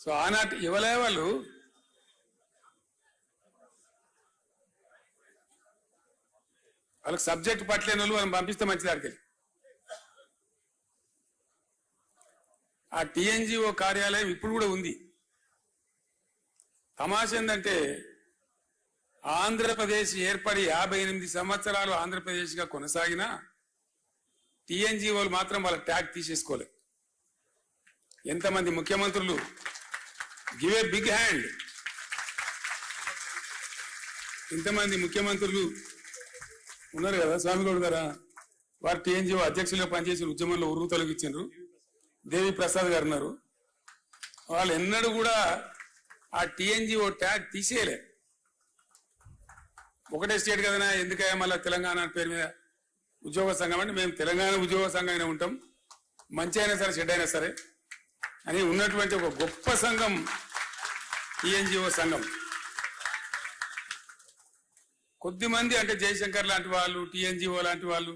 So ఆనాటి ఇవ్వలే వాళ్ళు వాళ్ళకి సబ్జెక్ట్ పట్టలేని వాళ్ళు మనం పంపిస్తే మంచిది అడిగి ఆ టిఎన్జిఓ కార్యాలయం ఇప్పుడు కూడా ఉంది. తమాష ఏంటంటే ఆంధ్రప్రదేశ్ ఏర్పడి యాభై ఎనిమిది సంవత్సరాలు ఆంధ్రప్రదేశ్గా కొనసాగిన టిఎన్జిఓలు మాత్రం వాళ్ళ ట్యాగ్ తీసేసుకోలేదు ఎంతమంది ముఖ్యమంత్రులు గివ్ ఏ బిగ్ హ్యాండ్ ఇంతమంది ముఖ్యమంత్రులు ఉన్నారు కదా స్వామిగౌడ్ గారా? వారు టీఎన్జిఓ అధ్యక్షులుగా పనిచేసిన ఉద్యమంలో ఉరువు తొలగించారు దేవి ప్రసాద్ గారు ఉన్నారు. వాళ్ళు ఎన్నడూ కూడా ఆ టీఎన్జిఓ ట్యాగ్ తీసేయలే. ఒకటే స్టేట్ కదనా ఎందుకయ్యా మళ్ళీ తెలంగాణ పేరు మీద ఉద్యోగ సంఘం అంటే మేము తెలంగాణ ఉద్యోగ సంఘంగానే ఉంటాం. మంచి అయినా సరే చెడ్డ అయినా సరే. అని ఉన్నటువంటి ఒక గొప్ప సంఘం టీఎన్జిఓ సంఘం. కొద్ది మంది అంటే జయశంకర్ లాంటి వాళ్ళు టీఎన్జిఓ లాంటి వాళ్ళు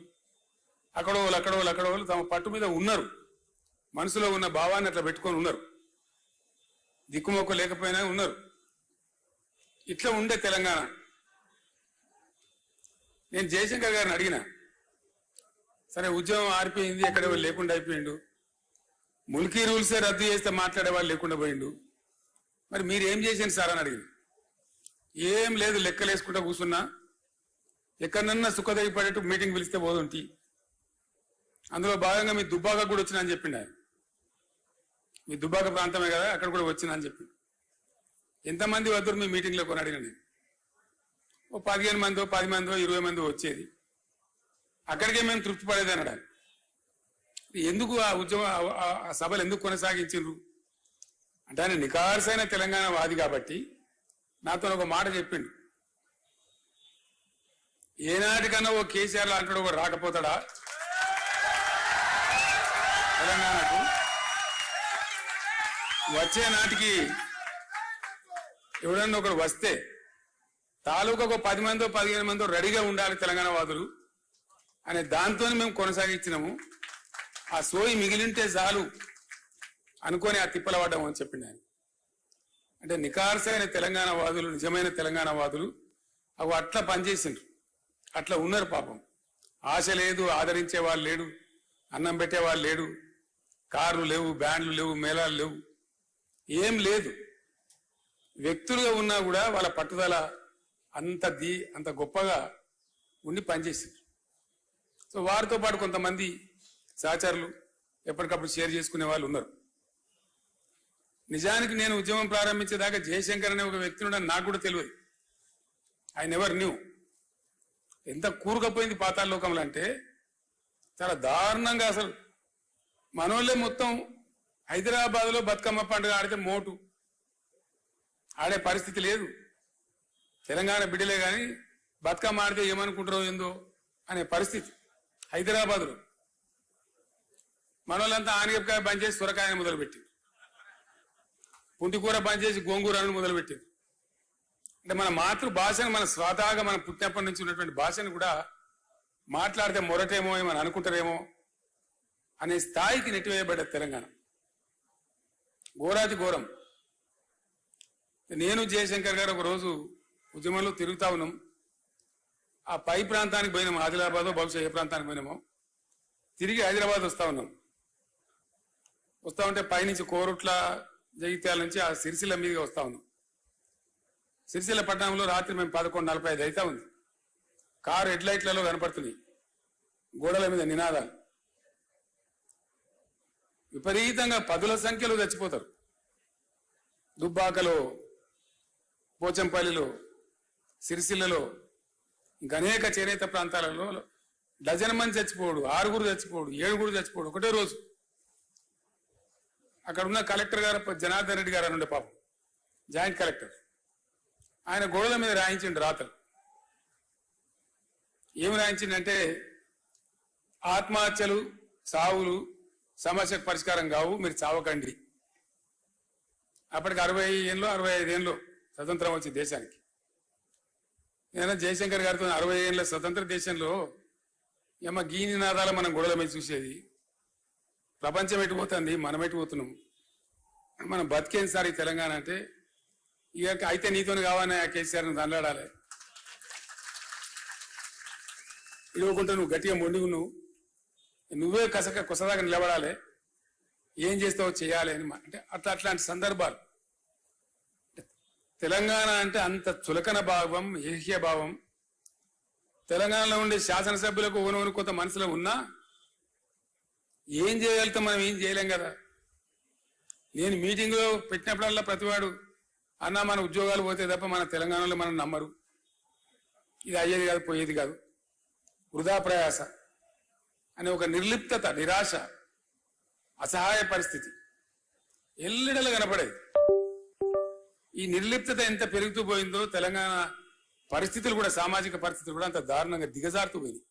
అక్కడ వాళ్ళు అక్కడ వాళ్ళు అక్కడ వాళ్ళు తమ పట్టు మీద ఉన్నారు. మనసులో ఉన్న భావాన్ని అట్లా పెట్టుకొని ఉన్నారు. దిక్కుమొక్క లేకపోయినా ఉన్నారు. ఇట్లా ఉండే తెలంగాణ. నేను జయశంకర్ గారిని అడిగిన సరే ఉద్యమం ఆరిపోయింది ఎక్కడ లేకుండా అయిపోయిండు. ముల్కీ రూల్సే రద్దు చేస్తే మాట్లాడే వాళ్ళు లేకుండా పోయిండు. మరి మీరు ఏం చేసింది సార్ అని అడిగింది. ఏం లేదు లెక్కలేసుకుంటా కూర్చున్నా ఎక్కడన్నా సుఖదగి పడేట్టు మీటింగ్ పిలిస్తే పోదుంటి. అందులో భాగంగా మీ దుబ్బాక కూడా వచ్చినా అని చెప్పిండు ఆయన. మీ దుబ్బాక ప్రాంతమే కదా అక్కడ కూడా వచ్చినా అని చెప్పిండు. ఎంతమంది వద్దరు మీ మీటింగ్లో కొని అడిగిన ఓ పదిహేను మందో పది మందో ఇరవై మందో వచ్చేది. అక్కడికే మేము తృప్తి పడేది అన్నాడు ఎందుకు ఆ ఉద్యమ ఆ- సభలు ఎందుకు కొనసాగించారు అంటే ఆయన నికార్సైన తెలంగాణ వాది కాబట్టి నాతో ఒక మాట చెప్పిండు. ఏనాటికన్నా ఓ కేసీఆర్ లాంటి ఒక రాకపోతాడా? తెలంగాణకు వచ్చే నాటికి ఎవడన్నా ఒకడు వస్తే తాలూకా ఒక పది మందో పదిహేను మందో రెడీగా ఉండాలి తెలంగాణ వాదులు అనే దాంతో మేము కొనసాగించినాము. ఆ సోయి మిగిలింటే చాలు అనుకొని ఆ తిప్పల పడ్డాము అని చెప్పింది ఆయన. అంటే నికార్సైన తెలంగాణ వాదులు నిజమైన తెలంగాణ వాదులు అవి అట్లా పనిచేసిండ్రు. అట్లా ఉన్నారు పాపం. ఆశ లేదు ఆదరించే వాళ్ళు లేడు అన్నం పెట్టే వాళ్ళు లేడు కార్లు లేవు బ్యాండ్లు లేవు మేళాలు లేవు. ఏం లేదు. వ్యక్తులుగా ఉన్నా కూడా వాళ్ళ పట్టుదల అంత దీ అంత గొప్పగా ఉండి పనిచేసిండ్రు. సో వారితో పాటు కొంతమంది సహచరులు ఎప్పటికప్పుడు షేర్ చేసుకునే వాళ్ళు ఉన్నారు. నిజానికి నేను ఉద్యమం ప్రారంభించేదాకా జయశంకర్ అనే ఒక వ్యక్తి ఉండని నాకు కూడా తెలియదు ఆయన ఎవరు న్యూ ఎంత కూరుకపోయింది పాతాళ లోకంలో అంటే చాలా దారుణంగా అసలు. మనోళ్ళే మొత్తం హైదరాబాద్లో బతుకమ్మ పండుగ ఆడితే మోటు. ఆడే పరిస్థితి లేదు. తెలంగాణ బిడ్డలే కానీ బతుకమ్మ ఆడితే ఏమనుకుంటారో ఏందో అనే పరిస్థితి హైదరాబాద్లో. మనోళ్ళంతా ఆనగపకాయ బంద్ చేసి సొరకాయని మొదలుపెట్టింది. పుంటికూర బంద్ చేసి గోంగూరను మొదలుపెట్టింది. అంటే మన మాతృభాషను మన స్వాతాగా మన పుట్టినప్పటి నుంచి ఉన్నటువంటి భాషను కూడా మాట్లాడితే మొరటేమో ఏమని అనుకుంటారేమో అనే స్థాయికి నెట్టివేయబడ్డ తెలంగాణ. ఘోరాతి ఘోరం. నేను జయశంకర్ గారు ఒక రోజు ఉద్యమంలో తిరుగుతా ఉన్నాం. ఆ పై ప్రాంతానికి పోయినాము ఆదిలాబాద్ బహుశా ఏ ప్రాంతానికి పోయినామో. తిరిగి హైదరాబాద్ వస్తా ఉన్నాం. వస్తా ఉంటే పైనుంచి కోరుట్ల జగిత్యాల నుంచి ఆ సిరిసిల్ల మీదుగా వస్తా ఉన్నాం సిరిసిల్ల పట్టణంలో రాత్రి మేము పదకొండు నలభై ఐదు అవుతా ఉంది. కారు హెడ్ లైట్లలో కనపడుతున్నాయి. గోడల మీద నినాదాలు. విపరీతంగా పదుల సంఖ్యలో చచ్చిపోతారు. దుబ్బాకలో పోచంపల్లిలో సిరిసిల్లలో ఇంకా అనేక చేనేత ప్రాంతాలలో డజన్ మంది చచ్చిపోడు ఆరుగురు చచ్చిపోడు ఏడుగురు చచ్చిపోడు ఒకటే రోజు. అక్కడ ఉన్న కలెక్టర్ గారు జనార్దన్ రెడ్డి గారు అని ఉండే పాపం. Joint collector. ఆయన గోడల మీద రాయించిండు రాతలు. ఏమి రాయించిందంటే ఆత్మహత్యలు సావులు సమస్యకు పరిష్కారం కావు మీరు చావకండి. అప్పటికి అరవై ఏళ్ళు అరవై ఐదు ఏళ్ళు స్వతంత్రం వచ్చింది దేశానికి. నేను జయశంకర్ గారితో అరవై ఏళ్ళ స్వతంత్ర దేశంలో ఏమో గీని నాదాలు మనం గొడవల మీద చూసేది. ప్రపంచం ఎటుపోతుంది మనం ఎటుపోతున్నాం మనం బతికేం సార్ ఈ తెలంగాణ అంటే? ఇక అయితే నీతో కావాలని ఆ కేసీఆర్ దండాడాలి ఇవ్వకుంటే నువ్వు గట్టిగా మొండిగు నువ్వు నువ్వే కసక కొసదాకా నిలబడాలి. ఏం చేస్తావో చేయాలి అని అంటే అట్లా అట్లాంటి సందర్భాలు. తెలంగాణ అంటే అంత చులకన భావం ఏహ్య భావం. తెలంగాణలో ఉండే శాసనసభ్యులకు ఓనోని కొంత మనసులో ఉన్నా ఏం చేయగలుగుతాం మనం ఏం చేయలేం కదా? నేను మీటింగ్లో పెట్టినప్పుడల్లా ప్రతివాడు అన్న మన ఉద్యోగాలు పోతే తప్ప మన తెలంగాణలో మనం నమ్మరు. ఇది అయ్యేది కాదు పోయేది కాదు. వృధా ప్రయాస. అనే ఒక నిర్లిప్తత నిరాశ అసహాయ పరిస్థితి ఎల్లడలు కనపడేది. ఈ నిర్లిప్తత ఎంత పెరుగుతూ పోయిందో తెలంగాణ పరిస్థితులు కూడా సామాజిక పరిస్థితులు కూడా అంత దారుణంగా దిగజారుతూ పోయింది